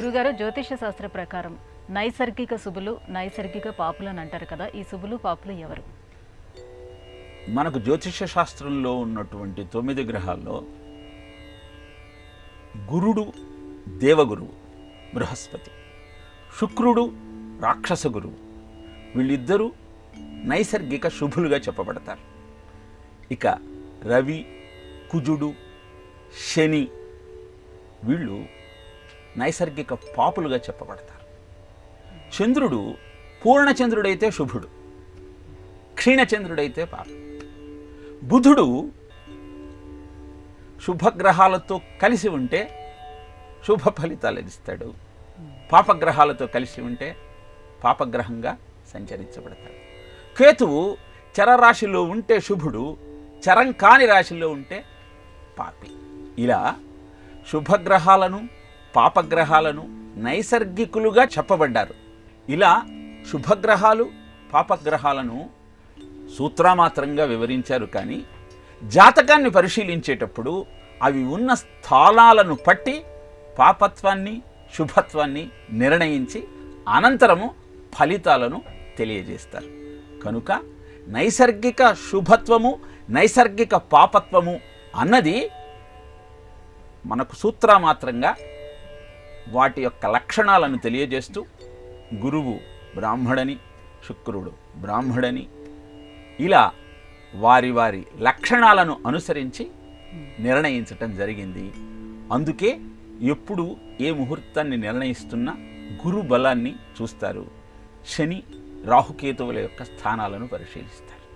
గురుగారు జ్యోతిష శాస్త్ర ప్రకారం నైసర్గిక శుభులు నైసర్గిక పాపులు అని అంటారు కదా ఈ శుభులు పాపులు ఎవరు? మనకు జ్యోతిష శాస్త్రంలో ఉన్నటువంటి తొమ్మిది గ్రహాల్లో గురుడు దేవగురువు బృహస్పతి శుక్రుడు రాక్షస గురువు. వీళ్ళిద్దరూ నైసర్గిక శుభులుగా చెప్పబడతారు. ఇక రవి కుజుడు శని వీళ్ళు నైసర్గిక పాపులుగా చెప్పబడతారు. చంద్రుడు పూర్ణచంద్రుడైతే శుభుడు క్షీణచంద్రుడైతే పాపం. బుధుడు శుభగ్రహాలతో కలిసి ఉంటే శుభ ఫలితాలు ఇస్తాడు. పాపగ్రహాలతో కలిసి ఉంటే పాపగ్రహంగా సంచరించబడతాడు. కేతువు చరరాశిలో ఉంటే శుభుడు చరం కాని రాశిలో ఉంటే పాపి. ఇలా శుభగ్రహాలను పాపగ్రహాలను నైసర్గికులుగా చెప్పబడ్డారు. ఇలా శుభగ్రహాలు పాపగ్రహాలను సూత్రమాత్రంగా వివరించారు కానీ జాతకాన్ని పరిశీలించేటప్పుడు అవి ఉన్న స్థానాలను పట్టి పాపత్వాన్ని శుభత్వాన్ని నిర్ణయించి అనంతరము ఫలితాలను తెలియజేస్తారు. కనుక నైసర్గిక శుభత్వము నైసర్గిక పాపత్వము అన్నది మనకు సూత్రమాత్రంగా వాటి యొక్క లక్షణాలను తెలియజేస్తూ గురువు బ్రాహ్మడని శుక్రుడు బ్రాహ్మడని ఇలా వారి వారి లక్షణాలను అనుసరించి నిర్ణయించటం జరిగింది. అందుకే ఎప్పుడు ఏ ముహూర్తాన్ని నిర్ణయిస్తున్నా గురు బలాన్ని చూస్తారు. శని రాహుకేతువుల యొక్క స్థానాలను పరిశీలిస్తారు.